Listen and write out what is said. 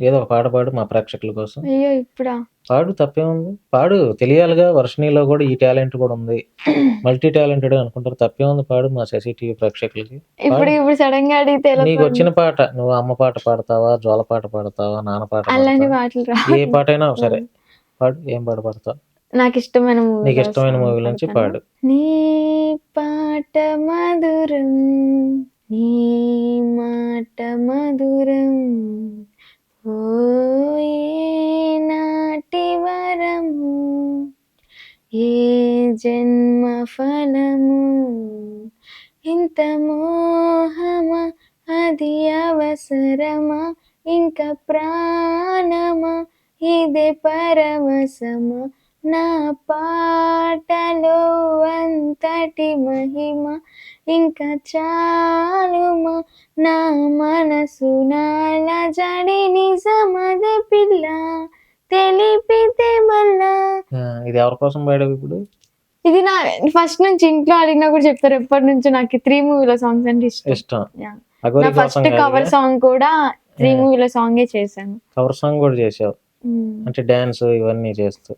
ఏదో ఒక పాట పాడు మా ప్రేక్షకుల కోసం. అయ్యో ఇప్పుడా? పాడు తప్పేముంది? పాడు తెలియాలిగా వర్షనీలో కూడా ఈ టాలెంట్ కూడా ఉంది. మల్టీ టాలెంటెడ్ అనుకుంటారు. తప్పేముంది? పాడు మా శశి టీవీ ప్రేక్షకులకి. ఇప్పుడు ఇప్పుడు సడన్గా అడిగితే నీకు వచ్చిన పాట నువ్వు అమ్మ పాట పాడతావా జోల పాట పాడతావా నాన్న పాట అలాంటి రా ఏ పాట అయినా సరే. పాడు. ఏం పాట పాడతావు? నాకు ఇష్టమైన మూవీ నీకు ఇష్టమైన మూవీ నుంచి పాడు. నీ పాట మధురం ఏ జన్మ ఫలము ఇంత మోహమా? అది అవసరమా? ఇంకా ప్రాణమా? ఇదే పరవశమా? నా పాటలో అంతటి మహిమ? ఇంకా చాలుమా? నా మనసు నాల జడి నిజమదే పిల్ల. ఇది ఎవరి కోసం పాడావు ఇప్పుడు? ఇది నా ఫస్ట్ నుంచి ఇంట్లో అడిగినా కూడా చెప్తారు ఎప్పటి నుంచి నాకు త్రీ మూవీలో సాంగ్స్ అంటే ఇష్టం. ఇష్టం. నా ఫస్ట్ కవర్ సాంగ్ కూడా త్రీ మూవీలో సాంగే చేశాను. కవర్ సాంగ్ కూడా చేసావు. మ్మ్. అంటే డాన్స్ ఇవన్నీ చేస్తూ.